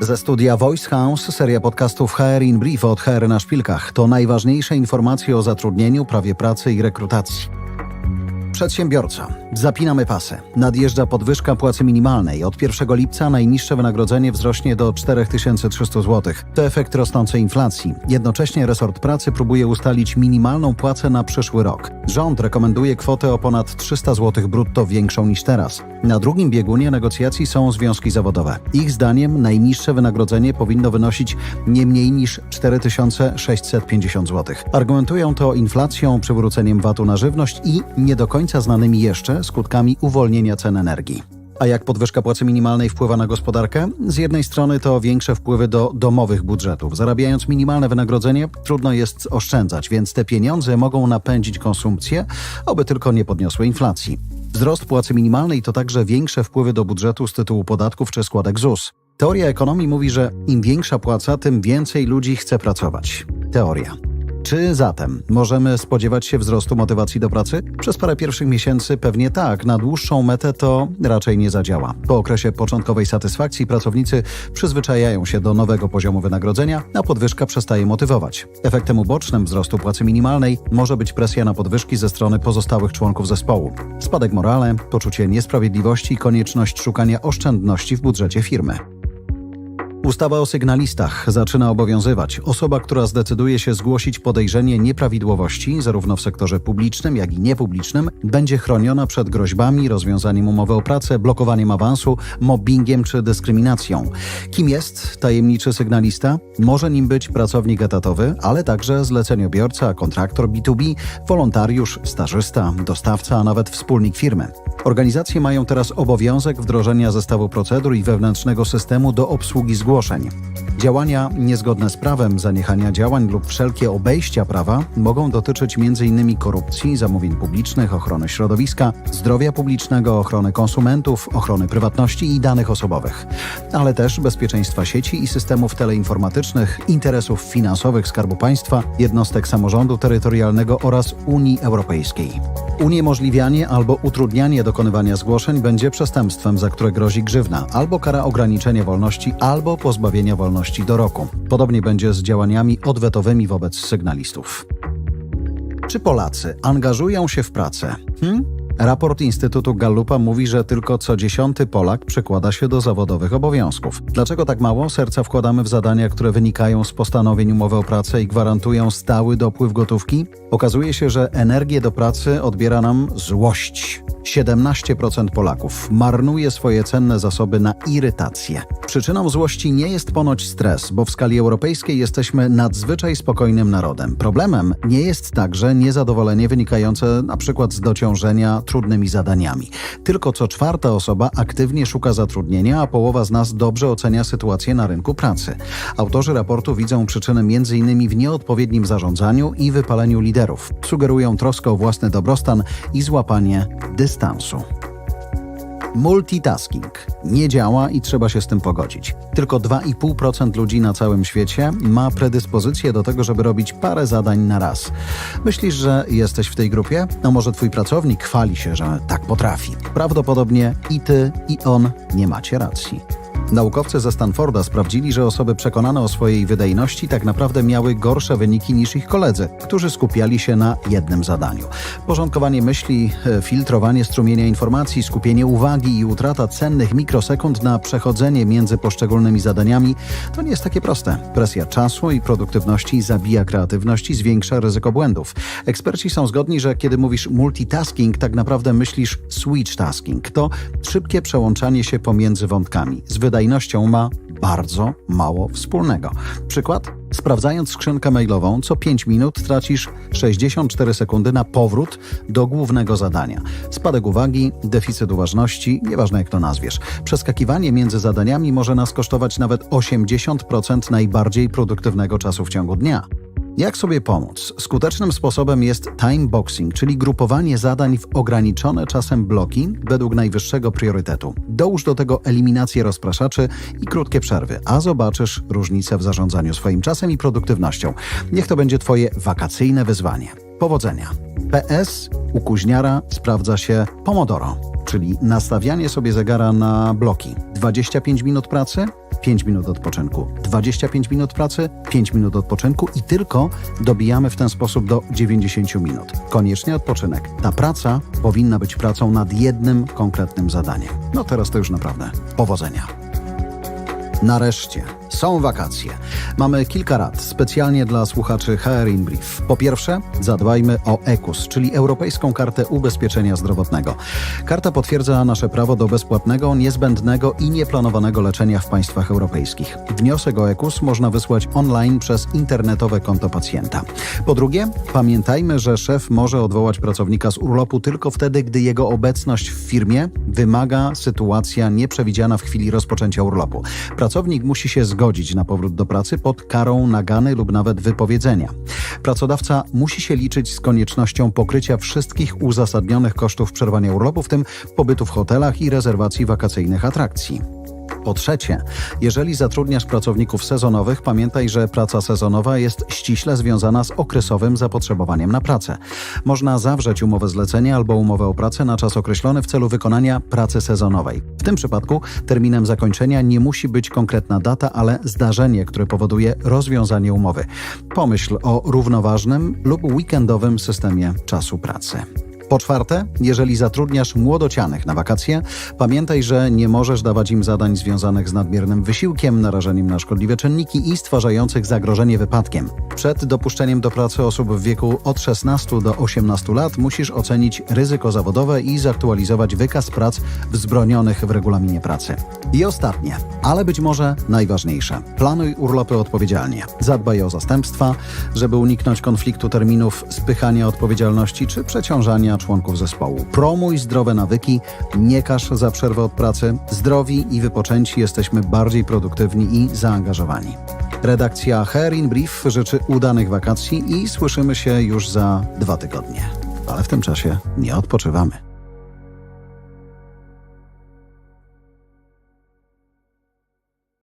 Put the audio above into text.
Ze studia Voice House, seria podcastów HR in Brief od HR na szpilkach. To najważniejsze informacje o zatrudnieniu, prawie pracy i rekrutacji. Przedsiębiorca. Zapinamy pasy. Nadjeżdża podwyżka płacy minimalnej. Od 1 lipca najniższe wynagrodzenie wzrośnie do 4300 zł. To efekt rosnącej inflacji. Jednocześnie resort pracy próbuje ustalić minimalną płacę na przyszły rok. Rząd rekomenduje kwotę o ponad 300 zł brutto większą niż teraz. Na drugim biegunie negocjacji są związki zawodowe. Ich zdaniem najniższe wynagrodzenie powinno wynosić nie mniej niż 4650 zł. Argumentują to inflacją, przywróceniem VAT-u na żywność i nie do końca znanymi jeszcze skutkami uwolnienia cen energii. A jak podwyżka płacy minimalnej wpływa na gospodarkę? Z jednej strony to większe wpływy do domowych budżetów. Zarabiając minimalne wynagrodzenie, trudno jest oszczędzać, więc te pieniądze mogą napędzić konsumpcję, oby tylko nie podniosły inflacji. Wzrost płacy minimalnej to także większe wpływy do budżetu z tytułu podatków czy składek ZUS. Teoria ekonomii mówi, że im większa płaca, tym więcej ludzi chce pracować. Teoria. Czy zatem możemy spodziewać się wzrostu motywacji do pracy? Przez parę pierwszych miesięcy pewnie tak, na dłuższą metę to raczej nie zadziała. Po okresie początkowej satysfakcji pracownicy przyzwyczajają się do nowego poziomu wynagrodzenia, a podwyżka przestaje motywować. Efektem ubocznym wzrostu płacy minimalnej może być presja na podwyżki ze strony pozostałych członków zespołu. Spadek morale, poczucie niesprawiedliwości i konieczność szukania oszczędności w budżecie firmy. Ustawa o sygnalistach zaczyna obowiązywać. Osoba, która zdecyduje się zgłosić podejrzenie nieprawidłowości, zarówno w sektorze publicznym, jak i niepublicznym, będzie chroniona przed groźbami, rozwiązaniem umowy o pracę, blokowaniem awansu, mobbingiem czy dyskryminacją. Kim jest tajemniczy sygnalista? Może nim być pracownik etatowy, ale także zleceniobiorca, kontraktor B2B, wolontariusz, stażysta, dostawca, a nawet wspólnik firmy. Organizacje mają teraz obowiązek wdrożenia zestawu procedur i wewnętrznego systemu do obsługi zgłoszeń. Działania niezgodne z prawem, zaniechania działań lub wszelkie obejścia prawa mogą dotyczyć m.in. korupcji, zamówień publicznych, ochrony środowiska, zdrowia publicznego, ochrony konsumentów, ochrony prywatności i danych osobowych, ale też bezpieczeństwa sieci i systemów teleinformatycznych, interesów finansowych Skarbu Państwa, jednostek samorządu terytorialnego oraz Unii Europejskiej. Uniemożliwianie albo utrudnianie dokonywania zgłoszeń będzie przestępstwem, za które grozi grzywna, albo kara ograniczenia wolności, albo pozbawienia wolności do roku. Podobnie będzie z działaniami odwetowymi wobec sygnalistów. Czy Polacy angażują się w pracę? Hmm? Raport Instytutu Gallupa mówi, że tylko co dziesiąty Polak przykłada się do zawodowych obowiązków. Dlaczego tak mało serca wkładamy w zadania, które wynikają z postanowień umowy o pracę i gwarantują stały dopływ gotówki? Okazuje się, że energię do pracy odbiera nam złość. 17% Polaków marnuje swoje cenne zasoby na irytację. Przyczyną złości nie jest ponoć stres, bo w skali europejskiej jesteśmy nadzwyczaj spokojnym narodem. Problemem nie jest także niezadowolenie wynikające przykład z dociążenia trudnymi zadaniami. Tylko co czwarta osoba aktywnie szuka zatrudnienia, a połowa z nas dobrze ocenia sytuację na rynku pracy. Autorzy raportu widzą przyczyny m.in. w nieodpowiednim zarządzaniu i wypaleniu liderów. Sugerują troskę o własny dobrostan i złapanie dystansu. Multitasking nie działa i trzeba się z tym pogodzić. Tylko 2,5% ludzi na całym świecie ma predyspozycję do tego, żeby robić parę zadań na raz. Myślisz, że jesteś w tej grupie? No może twój pracownik chwali się, że tak potrafi. Prawdopodobnie i ty, i on nie macie racji. Naukowcy ze Stanforda sprawdzili, że osoby przekonane o swojej wydajności tak naprawdę miały gorsze wyniki niż ich koledzy, którzy skupiali się na jednym zadaniu. Porządkowanie myśli, e, filtrowanie strumienia informacji, skupienie uwagi i utrata cennych mikrosekund na przechodzenie między poszczególnymi zadaniami to nie jest takie proste. Presja czasu i produktywności zabija kreatywność i zwiększa ryzyko błędów. Eksperci są zgodni, że kiedy mówisz multitasking, tak naprawdę myślisz switch tasking. To szybkie przełączanie się pomiędzy wątkami. Z wydajnością ma bardzo mało wspólnego. Przykład? Sprawdzając skrzynkę mailową, co 5 minut tracisz 64 sekundy na powrót do głównego zadania. Spadek uwagi, deficyt uważności, nieważne jak to nazwiesz. Przeskakiwanie między zadaniami może nas kosztować nawet 80% najbardziej produktywnego czasu w ciągu dnia. Jak sobie pomóc? Skutecznym sposobem jest time boxing, czyli grupowanie zadań w ograniczone czasem bloki według najwyższego priorytetu. Dołóż do tego eliminację rozpraszaczy i krótkie przerwy, a zobaczysz różnicę w zarządzaniu swoim czasem i produktywnością. Niech to będzie Twoje wakacyjne wyzwanie. Powodzenia. PS u kuźniara sprawdza się Pomodoro, czyli nastawianie sobie zegara na bloki. 25 minut pracy, 5 minut odpoczynku. 25 minut pracy, 5 minut odpoczynku i tylko dobijamy w ten sposób do 90 minut. Koniecznie odpoczynek. Ta praca powinna być pracą nad jednym konkretnym zadaniem. No teraz to już naprawdę powodzenia. Nareszcie są wakacje. Mamy kilka rad specjalnie dla słuchaczy HR in Brief. Po pierwsze, zadbajmy o EKUS, czyli Europejską Kartę Ubezpieczenia Zdrowotnego. Karta potwierdza nasze prawo do bezpłatnego, niezbędnego i nieplanowanego leczenia w państwach europejskich. Wniosek o EKUS można wysłać online przez internetowe konto pacjenta. Po drugie, pamiętajmy, że szef może odwołać pracownika z urlopu tylko wtedy, gdy jego obecność w firmie wymaga sytuacja nieprzewidziana w chwili rozpoczęcia urlopu. Pracownik musi się zgodzić na powrót do pracy pod karą nagany lub nawet wypowiedzenia. Pracodawca musi się liczyć z koniecznością pokrycia wszystkich uzasadnionych kosztów przerwania urlopu, w tym pobytu w hotelach i rezerwacji wakacyjnych atrakcji. Po trzecie, jeżeli zatrudniasz pracowników sezonowych, pamiętaj, że praca sezonowa jest ściśle związana z okresowym zapotrzebowaniem na pracę. Można zawrzeć umowę zlecenia albo umowę o pracę na czas określony w celu wykonania pracy sezonowej. W tym przypadku terminem zakończenia nie musi być konkretna data, ale zdarzenie, które powoduje rozwiązanie umowy. Pomyśl o równoważnym lub weekendowym systemie czasu pracy. Po czwarte, jeżeli zatrudniasz młodocianych na wakacje, pamiętaj, że nie możesz dawać im zadań związanych z nadmiernym wysiłkiem, narażeniem na szkodliwe czynniki i stwarzających zagrożenie wypadkiem. Przed dopuszczeniem do pracy osób w wieku od 16 do 18 lat musisz ocenić ryzyko zawodowe i zaktualizować wykaz prac wzbronionych w regulaminie pracy. I ostatnie, ale być może najważniejsze. Planuj urlopy odpowiedzialnie. Zadbaj o zastępstwa, żeby uniknąć konfliktu terminów, spychania odpowiedzialności czy przeciążania członków zespołu. Promuj zdrowe nawyki, nie każ za przerwę od pracy. Zdrowi i wypoczęci jesteśmy bardziej produktywni i zaangażowani. Redakcja Hair in Brief życzy udanych wakacji i słyszymy się już za dwa tygodnie. Ale w tym czasie nie odpoczywamy.